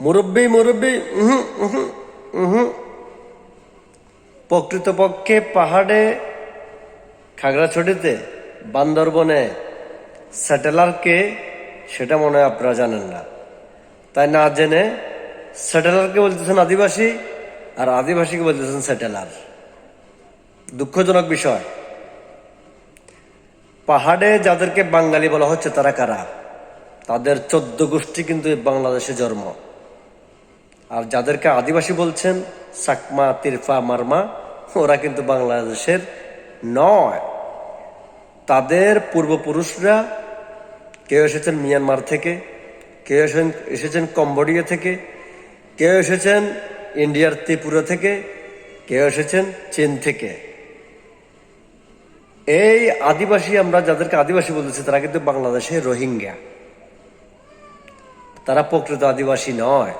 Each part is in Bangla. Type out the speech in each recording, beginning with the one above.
মুরব্বী মুরব্বী। প্রকৃতপক্ষে পাহাড়ে, খাগড়াছড়িতে, বান্দরবনে স্যাটেলারকে, সেটা মনে হয় আপনারা জানেন না। তাই না জেনে স্যাটেলারকে বলতেছেন আদিবাসী আর আদিবাসীকে বলতেছেন স্যাটেলার। দুঃখজনক বিষয়। পাহাড়ে যাদেরকে বাঙালি বলা হচ্ছে তারা কারা? তাদের চোদ্দ গোষ্ঠী কিন্তু বাংলাদেশে জন্ম। আর যাদেরকে আদিবাসী বলছেন, সাকমা, তিরফা, মারমা, ওরা কিন্তু বাংলাদেশের নয়। তাদের পূর্বপুরুষরা কেউ এসেছেন মিয়ানমার থেকে, কেউ এসেছেন এসেছেন কম্বোডিয়া থেকে, কেউ এসেছেন ইন্ডিয়ার ত্রিপুরা থেকে, কেউ এসেছেন চীন থেকে। এই আদিবাসী, আমরা যাদেরকে আদিবাসী বলতেছি, তারা কিন্তু বাংলাদেশে রোহিঙ্গা। তারা প্রকৃত আদিবাসী নয়।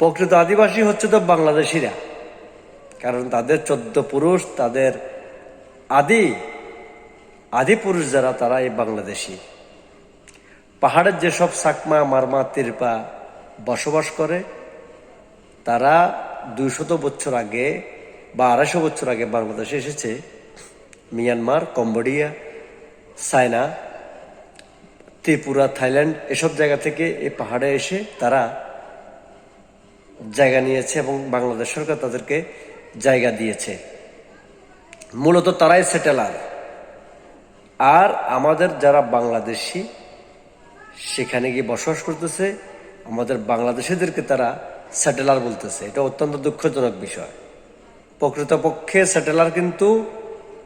প্রকৃত আদিবাসী হচ্ছে তো বাংলাদেশিরা। কারণ তাদের চোদ্দ পুরুষ, তাদের আদি আদি পুরুষ যারা তারা এই বাংলাদেশি। পাহাড়ের যেসব সাকমা, মারমা, তিরপা বসবাস করে, তারা দুইশত বছর আগে বা আড়াইশো বছর আগে বাংলাদেশে এসেছে। Myanmar, Cambodia, China, Tripura, Thailand, এসব জায়গা থেকে এই পাহাড়ে এসে তারা জায়গা নিয়েছে এবং বাংলাদেশ সরকার তাদেরকে জায়গা দিয়েছে। মূলত তারাই সেটেলার। আর আমাদের যারা বাংলাদেশি, সেখানে গিয়ে বসবাস করতেছে, আমাদের বাংলাদেশিদেরকে তারা স্যাটেলার বলতেছে। এটা অত্যন্ত দুঃখজনক বিষয়। প্রকৃতপক্ষে স্যাটেলার কিন্তু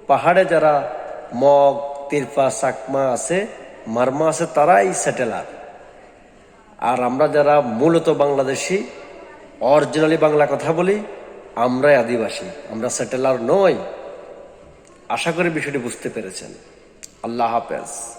পাহাড়ে যারা মগ, তিরপা, চাকমা আছে, মারমা আছে, তারাই স্যাটেলার আর আমরা যারা মূলত বাংলাদেশি অরিজিনালি বাংলা কথা বলি, আমরাই আদিবাসী, আমরা সেটেলার নই। আশা করি বিষয়টি বুঝতে পেরেছেন। আল্লাহ হাফেজ।